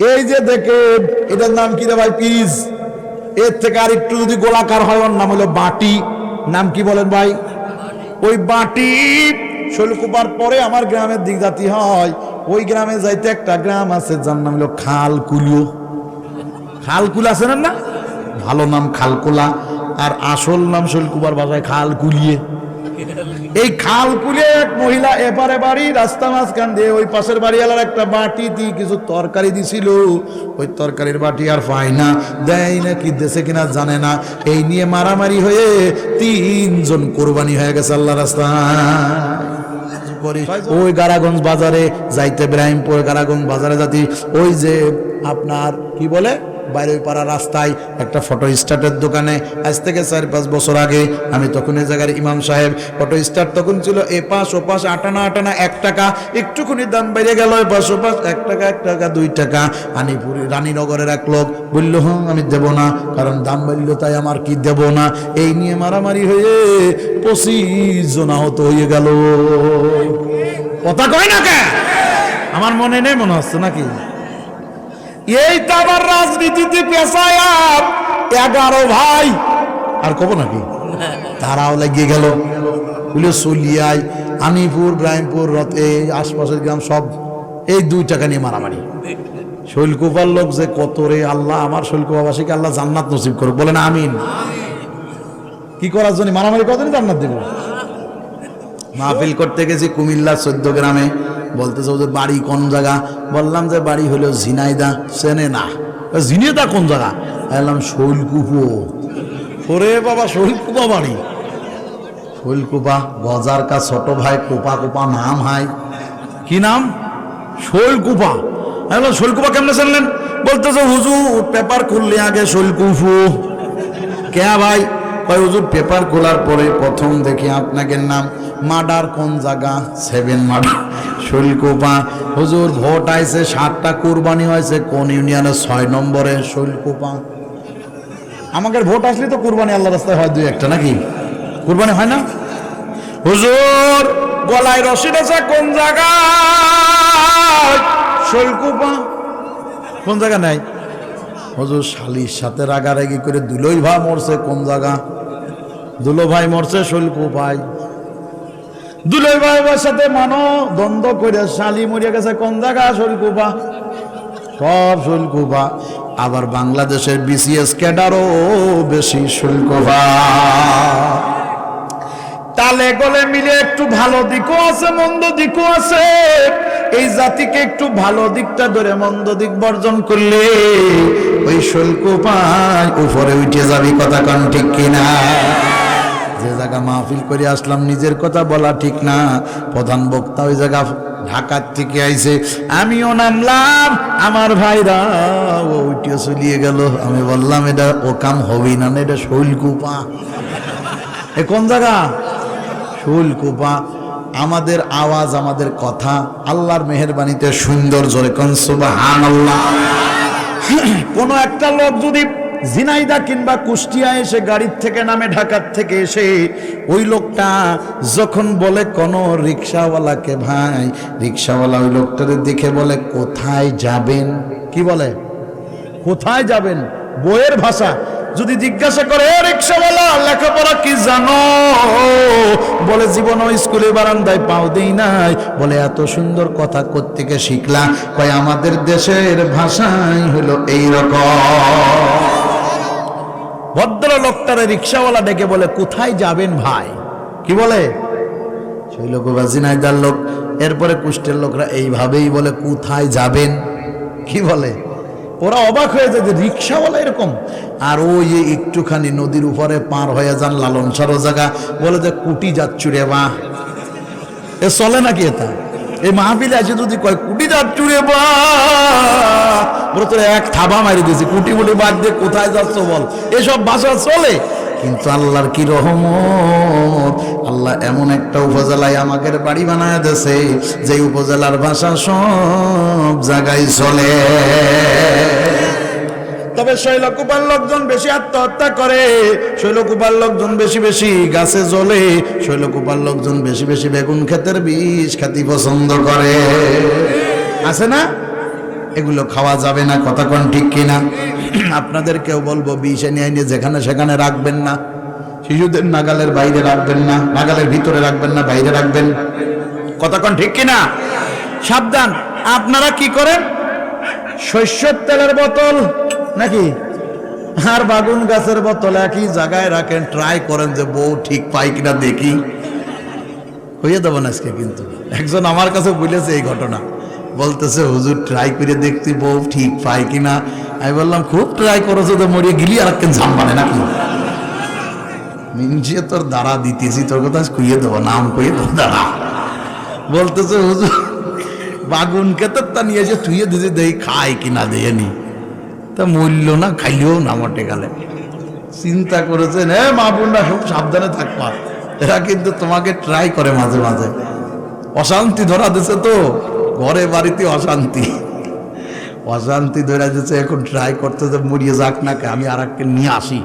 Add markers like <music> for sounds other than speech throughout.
এই যে দেখে, এটার নাম কি রে ভাই? পিস এর থেকে আর একটু যদি গোলাকার হয়, ওর নাম হলো বাটি। নাম কি বলেন ভাই? ওই বাটি শৈলকুপার পরে আমার গ্রামের দিক জাতি হয়। ওই গ্রামে যাইতে একটা গ্রাম আছে, যার নাম হলো খালকুলিও খালকুলা আছে না না? ভালো নাম খালকুলা। আর আসল নাম শৈলকুপার ভাষায় খালকুলিয়ে। এই খাল কুলে এক মহিলা এপারে বাড়ি, রাস্তা মাঝখান দিয়ে ওই পাশের বাড়িওয়ালার একটা বাটি দিয়ে কিছু তরকারি দিছিল। ওই তরকারির বাটি আর পায় না। দেয় না কি দেশে কিনা জানে না। এই নিয়ে মারামারি হয়ে তিনজন কোরবানি হয়ে গেছে আল্লাহ রাস্তা ওই গারাগঞ্জ বাজারে, যাইতে ব্রাহিমপুর গারাগঞ্জ বাজারে যাতি, ওই যে আপনার, কি বলে? বাইরে পাড়া রাস্তায় একটা ফটো স্টার্টের দোকানে। আজ থেকে চার পাঁচ বছর আগে আমি তখন এই জায়গার ইমাম সাহেব ফটো স্টার্ট তখন ছিল এ পাশ, ও পাশ, আটানা আটানা, এক টাকা। একটুখানি দাম বেড়ে গেল, এ পাশ, ও পাশ, এক টাকা এক টাকা, দুই টাকা। আনিপুরি রানীনগরের এক লোক বলল হ্যাঁ আমি দেব না, কারণ দাম বাড়ল, তাই আমার কি দেব না? এই নিয়ে মারামারি হয়ে পঁচিশ জন আহত হয়ে গেল। কথা কয় না কে? আমার মনে নেই, মনে হচ্ছে নাকি? এই তো আবার রাজনীতিতে পেশায় এগারো ভাই। আর কব নাকি তারাও লাগিয়ে গেল। বলে সলিয়ায় আনিপুর ব্রাহিমপুর, রথ, আশপাশের গ্রাম সব এই দুই টাকা নিয়ে মারামারি। শৈলকুপার লোক যে কত রে, আল্লাহ আমার শৈলকুপাবাসীকে আল্লাহ জান্নাত নসিব করুক। বলেন আমিন। কি করার জন্য মারামারি কতদিন জান্নাত দিব? মাহফিল করতে গেছি কুমিল্লা চোদ্দ গ্রামে। বলতেছে ওদের বাড়ি কোন জায়গা? বললাম যে, বাড়ি হলো ঝিনাইদা, চেনে না। ঝিনেদা কোন জায়গা? বললাম, শৈলকুপো। ওরে বাবা, শৈলকুপা বাড়ি? শৈলকুপা, গজার কা ছোট ভাই, কোপা কোপা নাম হাই। কি নাম? শৈলকুপা। বললাম, শৈলকুপা কেমনে জানলেন? বলতেছে, হুজুর, পেপার খুললে আগে শৈলকুফু কে ভাই? কয়, হুজুর, পেপার খোলার পরে প্রথম দেখি আপনাকে নাম। মার্ডার কোন জায়গা? Seven murder. শৈলকুপা, হুজুর, ভোট আইছে, সাতটা কুরবানি হয়েছে, কোন ইউনিয়নে ছয় নম্বরে? শৈলকুপা। আমাদের ভোট আসলে তো কুরবানি আল্লাহ রাস্তায় হয় দুই একটা, নাকি? কুরবানি হয় না? হুজুর, গলায় রশিদ আছে, কোন জায়গা? শৈলকুপা। কোন জায়গা নাই? হুজুর, শালির সাথে রাগারাগি করে দুলোই ভাই মরছে, কোন জায়গা? দুলো ভাই মরছে শৈলকু ভাই দুলোই ভাইয়ের সাথে মানো, দ্বন্দ্ব করে শালি মরিয়া গেছে, কোন জায়গা? শৈলকুপা সব শৈলকুপা আবার বাংলাদেশের বিসিএস ক্যাডারও বেশি শৈলকুপা তালে গলে মিলে একটু ভালো দিকও আছে, মন্দ দিকও আছে। এই জাতিকে একটু ভালো দিকটা ধরে, মন্দ দিক বর্জন করলে ওই শুল্ক পায় উপরে উঠে যাবি, কথা কন ঠিক কিনা? জায়গা মাহফিল করে আসলাম, নিজের কথা বলা ঠিক না। প্রধান বক্তা ওই জায়গা ঢাকার থেকে আইছে, আমিও নামলাম, আমার ভাইরা। ও উঠে চলিয়ে গেল। আমি বললাম, এটা ও কাম হবেই না এটা শৈলকুপা এ কোন জায়গা? শুল্কুপা আমাদের আওয়াজ, আমাদের কথা, আল্লাহর মেহরবানিতে সুন্দর, জোরে কনসুবাহান আল্লাহ <clears throat> কোন একটা লোক যদি জিনাইদা কিংবা কুষ্টিয়া এসে গাড়ির থেকে নামে ঢাকার থেকে এসে ওই লোকটা যখন বলে, কোন রিক্সাওয়ালাকে ভাই, রিক্সাওয়ালা ওই লোকটাকে দেখে বলে, কোথায় যাবেন? কি বলে? কোথায় যাবেন? বইয়ের ভাষা। যদি জিজ্ঞাসা করে, "এ রিক্সাওয়ালা, লেখাপড়া কি জানো? বলে, জীবন স্কুলে বারান্দায় পাও দেই নাই। বলে, এত সুন্দর কথা কোত্থেকে শিখলা। কয়, আমাদের দেশের ভাষাই হলো এই রকম ভদ্র লোকটারে রিক্সাওয়ালা ডেকে বলে, কোথায় যাবেন ভাই? কি বলে? সেই লোক এরপরে কুষ্টের লোকরা এইভাবেই বলে, কোথায় যাবেন? কি বলে? ওরা অবাক হয়ে যায় যে রিক্সাওয়ালা এরকম। আর ওই একটুখানি নদীর উপরে পার হয়ে যান লালন সারো জায়গা, বলে যে, কুটি যাচ্ছু রে বা এ চলে নাকি এটা? এই মাহফিলে আছে যদি কয় কুটি যাচ্ছু বা এক থাবা মারি দিয়েছি। কুটি মুটি বাদ দিয়ে কোথায় যাচ্ছ বল? এসব বাসা চলে। কিন্তু আল্লাহর কি রহমত? আল্লাহ এমন একটা উপজেলায় আমাকে বাড়ি বানায় দেছে যে উপজেলার ভাষা সব জায়গায় চলে। তবে শৈলকুপার লোকজন বেশি আত্মহত্যা করে, শৈলকুপার লোকজন বেশি বেশি গাছে জ্বলে শৈলকুপার লোকজন বেশি বেশি বেগুন ক্ষেতের বীজ খাতি পছন্দ করে। আছে না? এগুলো খাওয়া যাবে না, কথা কোন ঠিক কিনা? আপনাদের কেউ বলব, বিষ এনে এনে যেখানে সেখানে রাখবেন না। শিশুদের নাগালের বাইরে রাখবেন না, নাগালের ভিতরে রাখবেন না, বাইরে রাখবেন। কতক্ষণ ঠিক কিনা? সাবধান, আপনারা কি করেন? শস্যের তেলের বোতল নাকি? আর বাগুন গাছের বোতল একই জায়গায় রাখেন ট্রাই করেন যে বউ ঠিক পাই কিনা দেখি। হইয়ে দেবো না আজকে কিন্তু। একজন আমার কাছে বলেছে এই ঘটনা। বলতেছে, হুজুর ট্রাই করে দেখতে বউ ঠিক পাই কিনা? আমি বললাম, খুব ট্রাই করেছ তো, মরিয়ে গিলি আর কেন ঝাম্বানে নাকি? মিনজিয়ে তোর দাঁড়া, দিতেছি তোর কথা কুইয়ে দেবো, নাম কুইয়ে দেবো, দাঁড়া। বলতেছে, হুজুর, বাগুনকে তো তা নিয়ে যে তুইয়ে দিতে দেই খাই কিনা দিয়ে নি তা মূল্য না খাইলেও না মোটে গেলে চিন্তা করেছেন হ্যাঁ মা বোনরা খুব সাবধানে থাকবা এরা কিন্তু তোমাকে ট্রাই করে মাঝে মাঝে। অশান্তি ধরা দিছে তো ঘরে বাড়িতে অশান্তি। অশান্তি ধরা দিচ্ছে এখন ট্রাই করতে যে মরিয়ে যাক না কে, আমি আর নিয়ে আসি।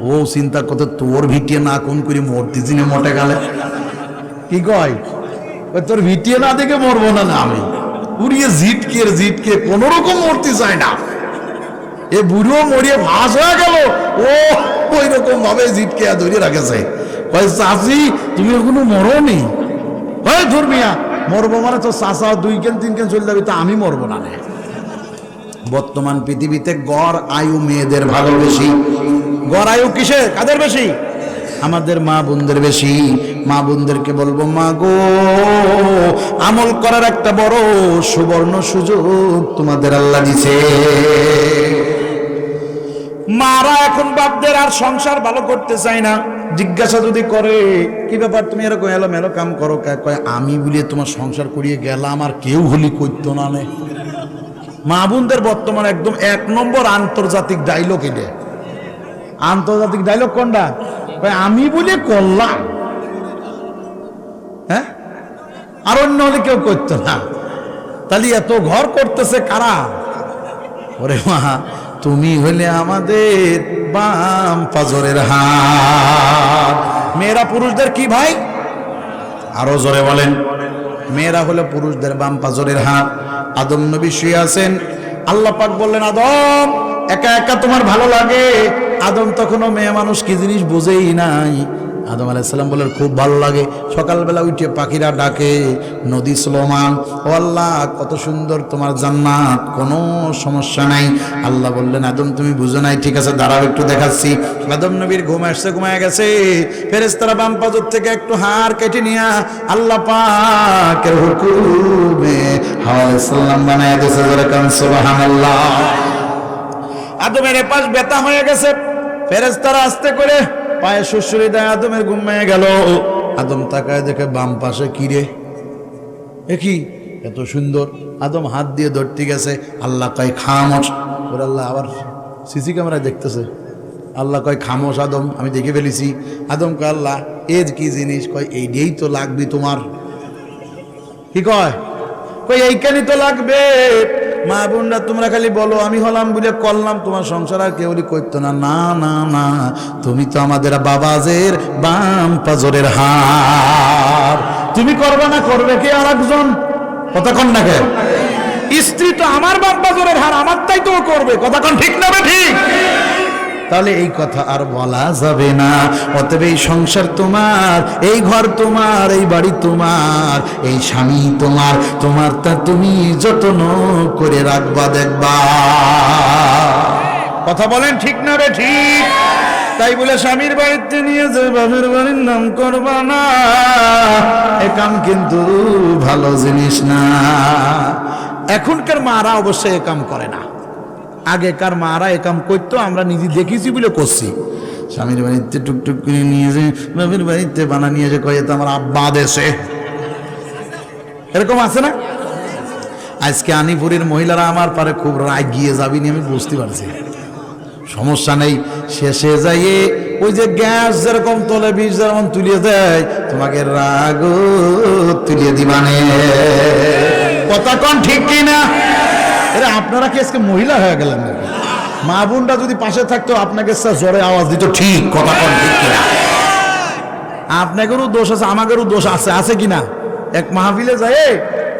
ও চিন্তা করতে তোর ভিটিয়ে না কোন করে মরতে চিনে মটে গেলে। কি কয়? ওই তোর ভিটিয়ে না দেখে মরবো না না আমি। উড়িয়ে জিটকে জিটকে কোন রকম মরতে চায় না। এ বুড়ো মরিয়ে ভাস হয়ে গেল। ও ওই রকম ভাবে জিটকে ধরে রাখেছে। চাষি তুমি এখনও মরনি? হয় ধর্মিয়া মরবো মানে তো চাষা দুই কেন তিন কেন চলে যাবে, তা আমি মরবো না। বর্তমান পৃথিবীতে গড় আয়ু মেয়েদের ভালো বেশি। গড় আয়ু কিসে কাদের বেশি? আমাদের মা বোনদের বেশি। মা বোনদেরকে বলব, মা গো, আমল করার একটা বড় সুবর্ণ সুযোগ তোমাদের আল্লাহ দিছে। মারা এখন বাপদের আর সংসার ভালো করতে চায় না। জিজ্ঞাসা যদি করে, কি ব্যাপার তুমি এরকম এলো মেলো কাম করো? কয়, আমি বলিয়ে তোমার সংসার করিয়ে গেলাম, আর কেউ হলি করতো নে মা বোনদের বর্তমান একদম এক নম্বর আন্তর্জাতিক ডাইলগ এটা আন্তর্জাতিক ডাইলগ কোনটা? আমি বলে করলাম। হ্যাঁ? আর অন্য হলে কেউ করতো না। তাহলে এত ঘর করতেছে কারা? ওরে মা তুমি হলে আমাদের বাম পাজরের হাত। মেয়েরা পুরুষদের কি ভাই? আরও জোরে বলেন। মেয়েরা হলে পুরুষদের বাম পাজরের হাত। আদম নবী শুয়ে আছেন। আল্লাহ পাক বললেন, আদম, একা একা তোমার ভালো লাগে? আদম তখনও মেয়ে মানুষ কি জিনিস বুঝেই নাই। আদম আলাইসাল্লাম বলেন খুব ভালো লাগে। সকালবেলা উঠে পাখিরা ডাকে, নদী স্লোমান, ও আল্লাহ, কত সুন্দর তোমার জান্নাত, কোনো সমস্যা নাই। আল্লাহ বললেন, আদম, তুমি বুঝো নাই, ঠিক আছে, দাঁড়াও, একটু দেখাচ্ছি। আদম নবীর ঘুম আসছে, ঘুমায় গেছে। ফেরেস্তারা বাম পাজর থেকে একটু হাড় কেটে নিয়া আল্লাহ পাকের হুকুমে হাওয়া বানায় যেরকম আদমের এপাশ বেতা হয়ে গেছে। ফেরেস্তারা আস্তে করে পায়ে শ্বশুরি দেয় আদমের ঘুমিয়ে গেল। আদম তাকায় দেখে বাম পাশে কিরে এ কি? এত সুন্দর। আদম হাত দিয়ে ধরতে গেছে। আল্লাহ কয়, খামোশ। ওর আল্লাহ, আবার সিসি ক্যামেরায় দেখতেছে। আল্লাহ কয়, খামোশ আদম, আমি দেখে ফেলেছি। আদম কয়, আল্লাহ, এর কি জিনিস? কয় এই দিয়েই তো লাগবে তোমার। কি কয়? কই এইখানে তো লাগবে। মা বোনরা, তোমরা খালি বলো, আমি হলাম বলে করলাম, তোমার সংসার আর কেউ করতো না। না না না, তুমি তো আমাদের বাবাজের বাম পাজরের হার। তুমি করবে না, করবে কে আর একজন? কতক্ষণ না কে স্ত্রী তো আমার বাপ পাজরের হার আমার তাই তো করবে। কতক্ষণ ঠিক না ঠিক? তাহলে এই কথা আর বলা যাবে না। অতএব এই সংসার তোমার, এই ঘর তোমার, এই বাড়ি তোমার, এই স্বামী তোমার তোমার তা তুমি যত্ন করে রাখবা, দেখবা। কথা বলেন ঠিক না রে ঠিক? তাই বলে স্বামীর বাড়িতে নিয়ে যে বাপের বাড়ির নাম করবা না। এ কাম কিন্তু ভালো জিনিস না। এখনকার মারা অবশ্যই এ কাম করে না। আগেকার মারা এ কাম করতো, আমরা নিজে দেখেছি বলে করছি। স্বামীর বাড়িতে টুকটুক করে নিয়ে যে, বাপের বাড়িতে বানা নিয়ে যে কয়ে তো আমার আব্বা দেশে। এরকম আছে না? আজকে আনিপুরের মহিলারা আমার পারে খুব রাগ গিয়ে যাবিনি আমি বুঝতে পারছি। সমস্যা নেই, শেষে যাইয়ে ওই যে গ্যাস যেরকম তোলে বীজ যেরকম তুলিয়ে দেয়, তোমাকে রাগ তুলিয়ে দিবানে। কথা কন ঠিক কি না এরা, আপনারা কি আজকে মহিলা হয়ে গেলেন মা বোনটা যদি পাশে থাকতো, আপনাকে স্যার জোরে আওয়াজ দিত। ঠিক, কথা কন, ঠিক কিনা? দোষ আছে আমাদেরও দোষ আছে আছে কিনা? এক মাহফিলে যায়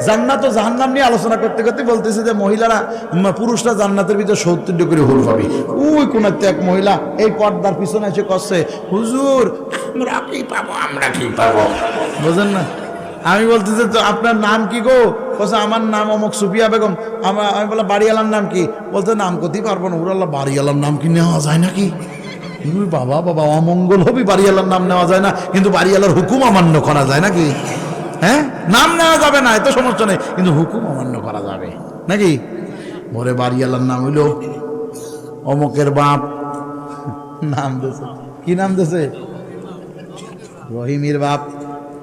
জান্নাত ও জাহান্নাম নিয়ে আলোচনা করতে করতে বলতেছে যে, মহিলারা পুরুষরা জান্নাতের ভিতরে সত্তর করে হুল পাবি। ওই কোন এক মহিলা এই পর্দার পিছনে এসে করছে হুজুর, আমরা কি পাবো, আমরা কি পাবো? বুঝেন না? আমি বলতেছি, তো আপনার নাম কি গো? বলছে আমার নাম অমুক সুফিয়া বেগম। আমার, আমি বললাম, বাড়িওয়ালার নাম কি? বলতে নাম করতেই পারব না। উরাল্লাহ বাড়িওয়ালার নাম কি নেওয়া যায় নাকি? বাবা বাবা, অমঙ্গল হবি, বাড়িওয়ালার নাম নেওয়া যায় না। কিন্তু বাড়িওয়ালার হুকুম অমান্য করা যায় নাকি? হ্যাঁ? নাম নেওয়া যাবে না, এত সমস্যা নেই। কিন্তু হুকুম অমান্য করা যাবে নাকি? মোরে বাড়িওয়ালার নাম হইল অমুকের বাপ। নাম দিয়েছে। কি নাম দিয়েছে? রহিমের বাপ।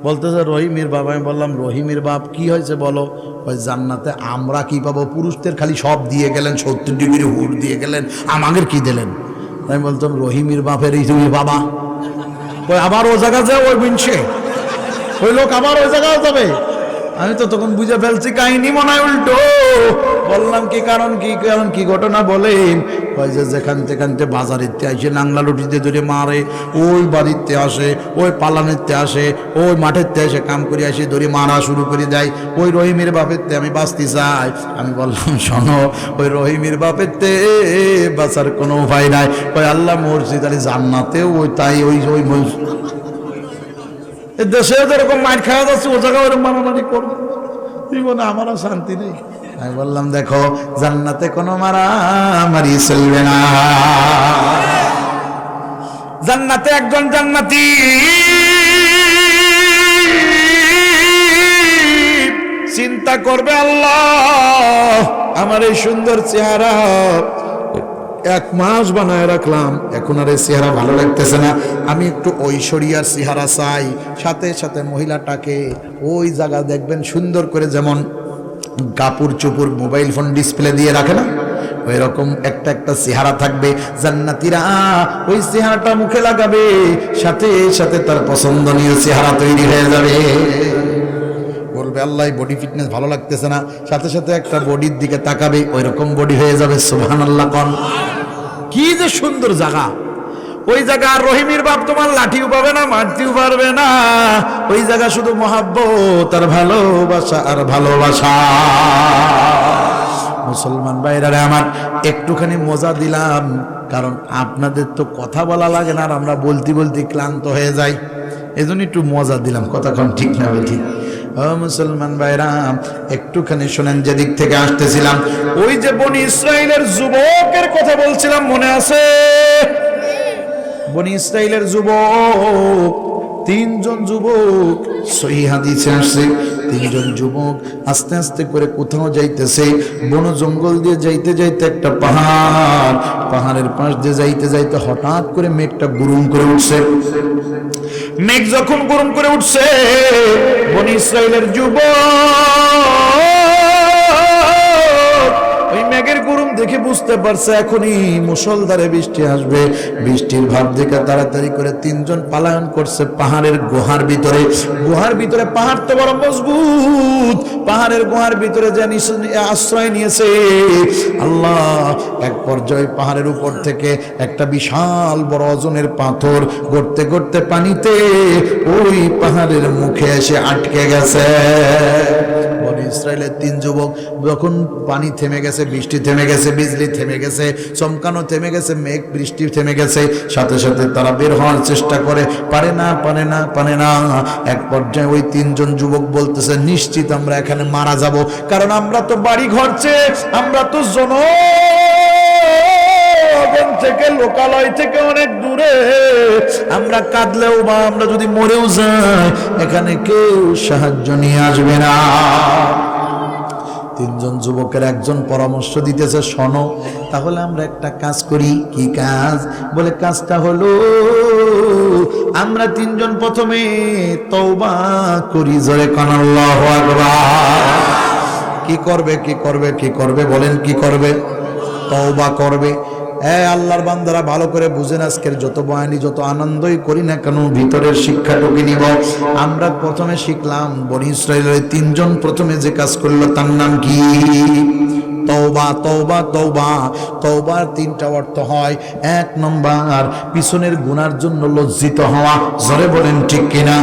বলতেছে, রহিমের বাপ আমি বললাম, রহিমের বাপ, কি হয়েছে বলো? ওই জান্নাতে আমরা কি পাবো? পুরুষদের খালি সব দিয়ে গেলেন, সত্তর ডিগ্রি হুর দিয়ে গেলেন, আমাদের কি দিলেন? আমি বলতাম, রহিমের বাপের এই তুমি বাবা। ওই আবার ও জায়গা যায় ওই বিনছে ওই লোক আবার ওই জায়গায় যাবে। আমি তো তখন বুঝে ফেলছি, কাহিনী মনে হয় উল্টো। বললাম কি কারণ কি কারণ, কি ঘটনা বলেন? ওই যে যেখান তেখানতে বাজারেতে আসে নাংলা লুটিতে ধরে মারে, ওই বাড়িতে আসে, ওই পালানেতে আসে, ওই মাঠেতে এসে কাম করে আসে, ধরে মারা শুরু করে দেয়। ওই রহিমের বাপেরতে আমি বাঁচতে চাই। আমি বললাম, শোনো, ওই রহিমের বাপেরতে বাঁচার কোনো উপায় নাই। ওই আল্লাহ মসজিদ আলী জান্নাতেও ওই তাই, ওই ওই দেশে যেরকম মাইর খাওয়া যাচ্ছে, ও জায়গায় ওরকম মারামারি করবে। জীবনে আমার আর শান্তি নেই। আমি বললাম, দেখো, জান্নাতে কোনো মারামারি চলবে না। জান্নাতে একজন জান্নাতি। চিন্তা করবে আল্লাহ, আমার এই সুন্দর চেহারা। এক মাস বানায় রাখলাম, এখন আর এই চেহারা ভালো লাগতেছে না। আমি একটু ঐশ্বরিয়ার চেহারা চাই, সাথে সাথে মহিলাটাকে ওই জায়গা দেখবেন সুন্দর করে যেমন কাপড় চুপুর মোবাইল ফোন ডিসপ্লে দিয়ে রাখে না? ওই রকম একটা একটা চেহারা থাকবে, জান্নাতিরা ওই চেহারাটা মুখে লাগাবে, সাথে সাথে তার পছন্দনীয় চেহারা তৈরি হয়ে যাবে। বলবে, আল্লাহ বডি ফিটনেস ভালো লাগতেছে না। সাথে সাথে একটা বডির দিকে তাকাবে ওই রকম বডি হয়ে যাবে সুবহান আল্লাহ কন। কি যে সুন্দর জায়গা। ওই জায়গা রহিমের বাপ তোমার লাঠিও পাবে না, মারতেও পারবে না। ওই জায়গা শুধু মহাব্বত আর ভালোবাসা আর ভালোবাসা। মুসলমান ভাইরারে, আমার একটুখানি মজা দিলাম, কারণ আপনাদের তো কথা বলা লাগে না আর আমরা বলতে বলতে ক্লান্ত হয়ে যাই। এই জন্য একটু মজা দিলাম কথাক্ষণ ঠিক না ঠিক ও মুসলমান ভাইরাম একটুখানি শোনেন যেদিক থেকে আসতেছিলাম। ওই যে বনি ইসরায়েলের যুবকের কথা বলছিলাম, মনে আছে? বনি ইসরায়েলের যুবক, তিনজন যুবক, সহি হাদিসে আসছে, তিনজন যুবক আস্তে আস্তে করে কোথাও যাইতেছে, বন জঙ্গল দিয়ে যাইতে যাইতে একটা পাহাড়, পাহাড়ের পাশ দিয়ে যাইতে যাইতে হঠাৎ করে মেঘটা গুরুম করে উঠছে। মেঘ যখন গরম করে উঠছে, বনি ইসরায়েলের যুবক ওই মেঘের গরম দেখে বুঝতে পারছে এখনই মুসলধারে বৃষ্টি আসবে। বৃষ্টির ভাব দেখে তাড়াতাড়ি করে তিনজন পালায়ন করছে পাহাড়ের গুহার ভিতরে। গুহার ভিতরে পাহাড় তো বড় মজবুত। পাহাড়ের গুহার ভিতরে যে আশ্রয় নিয়েছে। আল্লাহ, এক পর্যায়ে পাহাড়ের উপর থেকে একটা বিশাল বড় ওজনের পাথর গড়তে গড়তে পানিতে ওই পাহাড়ের মুখে এসে আটকে গেছে। ইসরায়েলের তিন যুবক যখন পানি থেমে গেছে, বৃষ্টি থেমে গেছে, বিজলি থেমে গেছে, চমকানো থেমে গেছে, মেঘ, বৃষ্টি থেমে গেছে, সাথে সাথে তারা বের হওয়ার চেষ্টা করে, পারে না পারে না পারে না। এক পর্যায়ে ওই তিনজন যুবক বলতেছে, নিশ্চিত আমরা এখানে মারা যাব, কারণ আমরা তো বাড়ি ঘরছে আমরা তো জন জনগণ থেকে, লোকালয় থেকে অনেক দূরে। আমরা কাঁদলেও বা আমরা যদি মরেও যাই, এখানে কেউ সাহায্য নিয়ে আসবে না। তিনজন যুবকের একজন পরামর্শ দিতেছে, শোনো, তাহলে আমরা একটা কাজ করি। কি কাজ? বলে, কাজটা হলো, আমরা তিনজন প্রথমে তওবা করি জোরে কান, আল্লাহু কি করবে কি করবে কি করবে? বলেন, কি করবে? তওবা করবে। এ আল্লাহর বান্দারা, ভালো করে বুঝেন আজকের যত বয়ানি যত আনন্দই করি না কেন, ভিতরের শিক্ষাটুকু নিব। আমরা প্রথমে শিখলাম, বনি ইসরায়েলের তিনজন প্রথমে যে কাজ করল, তার নাম কি? তওবা তওবা তওবা। তওবার তিনটা অর্থ হয়। এক নম্বর, পিছনের গুনার জন্য লজ্জিত হওয়া। জোরে বলেন ঠিক কিনা?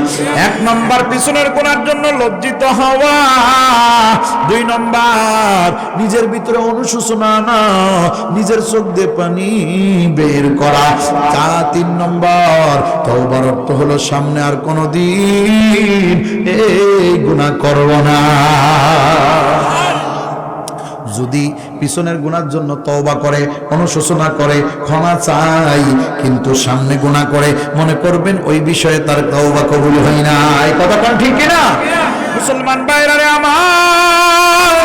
এক নম্বর, পিছনের গুনার জন্য লজ্জিত হওয়া। দুই নম্বর, নিজের ভিতরে অনুশোচনা না, নিজের চোখ দিয়ে পানি বের করা। তা তিন নম্বর, তওবার অর্থ হলো সামনে আর কোনো দিন এই গুনাহ করব না। যদি পিছনের গুনার জন্য তওবা করে, অনুশোচনা করে, ক্ষমা চাই, কিন্তু সামনে গুণা করে মনে করবেন ওই বিষয়ে তার তওবা কবুল হয় না এই কথাটা ঠিক কিনা? মুসলমান বাইরে আমার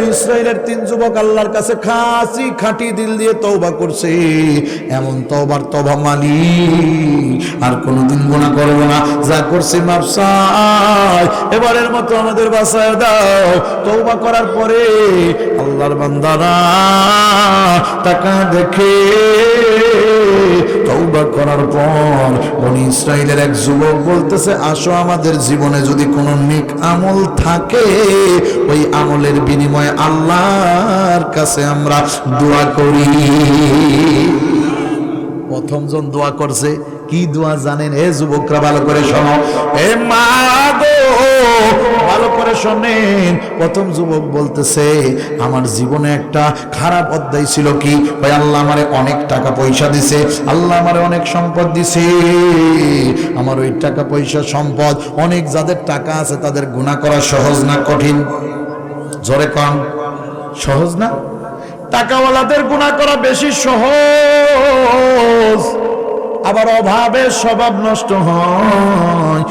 বনি ইসরায়েলের তিন যুবক আল্লাহর কাছে খাসি খাঁটি দিল দিয়ে তওবা করছে। এমন তওবার তবা মালি আর কোনোদিন গুনাহ করব না। যা করছে মাপসাই এবারের মতো আমাদের বাসায় দাও। তওবা করার পরে আল্লাহর বান্দারা টাকা দেখে, তওবা করার পর বনি ইসরায়েলের এক যুবক বলতেছে, আসো আমাদের জীবনে যদি কোনো নেক আমল থাকে, ওই আমলের বিনিময়ে আল্লাহর কাছে আমরা দোয়া করি। প্রথম জন দোয়া করছে, কি দোয়া জানেন? হে যুবকরা ভালো করে শোনো। হে মা গো, ভালো করে শোনেন। প্রথম যুবক বলতেছে, আমার জীবনে একটা খারাপ অধ্যায় ছিল কি? ভাই, আল্লাহ আমারে অনেক টাকা পয়সা দিছে। আল্লাহ আমারে অনেক সম্পদ দিছে। আমার ওই টাকা পয়সা সম্পদ, অনেক যাদের টাকা আছে তাদের গুণা করা সহজ না কঠিন? জোরে কম সহজ না? টাকাওয়ালাদের গুণা করা বেশি সহজ। আবার অভাবে স্বভাব নষ্ট হয়।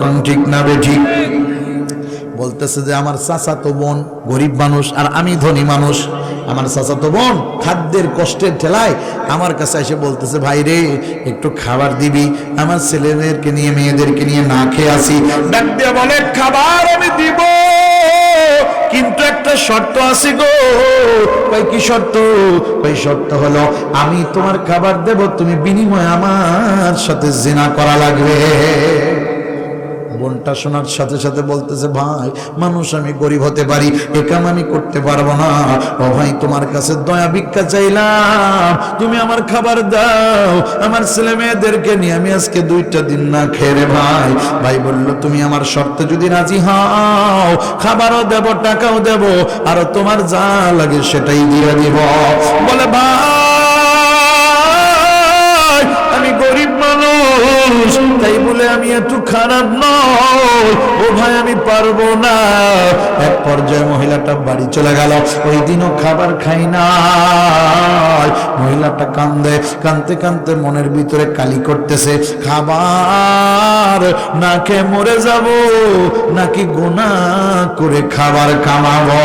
কন ঠিক না বে ঠিক? বলতেছে যে আমার চাচাতো বোন গরিব মানুষ আর আমি ধনী মানুষ। আমার চাচাতো বোন খাদ্যের কষ্টের ঠেলায় আমার কাছে এসে বলতেছে, ভাই রে, একটু খাবার দিবি। আমার ছেলেদেরকে নিয়ে, মেয়েদেরকে নিয়ে না খেয়ে আসি। ডাক খাবার আমি দিব। কিন্তু একটা শর্ত আছে গো। কই কি শর্ত? কই শর্ত হলো, আমি তোমার খাবার দেব, তুমি বিনিময়ে আমার সাথে জিনা করা লাগবে। বোনটা শোনার সাথে সাথে বলতেছে, ভাই, মানুষ আমি গরিব হতে পারি, এ কাম আমি করতে পারব না। ও ভাই, তোমার কাছে দয়া ভিক্ষা চাইলাম, তুমি আমার খাবার দাও, আমার ছেলে মেয়েদেরকে নিয়ে আমি আজকে দুইটা দিন না খেয়ে ভাই। ভাই বলল, তুমি আমার শর্তে যদি রাজি হও, খাবারও দেব, টাকাও দেব, আর তোমার যা লাগে সেটাই দিয়ে দিব। বলে, ভাই, আমি গরিব মানুষ, তাই বলে আমি এত খারাপ নয় ও ভাই, আমি পারব না। এক পর্যায়ে মহিলাটা বাড়ি চলে গেল। ওই দিনও খাবার খাই না মহিলাটা কান্দে কানতে কানতে মনের ভিতরে কালি করতেছে, খাবার না খেয়ে মরে যাব, নাকি গোনা করে খাবার কামাবো?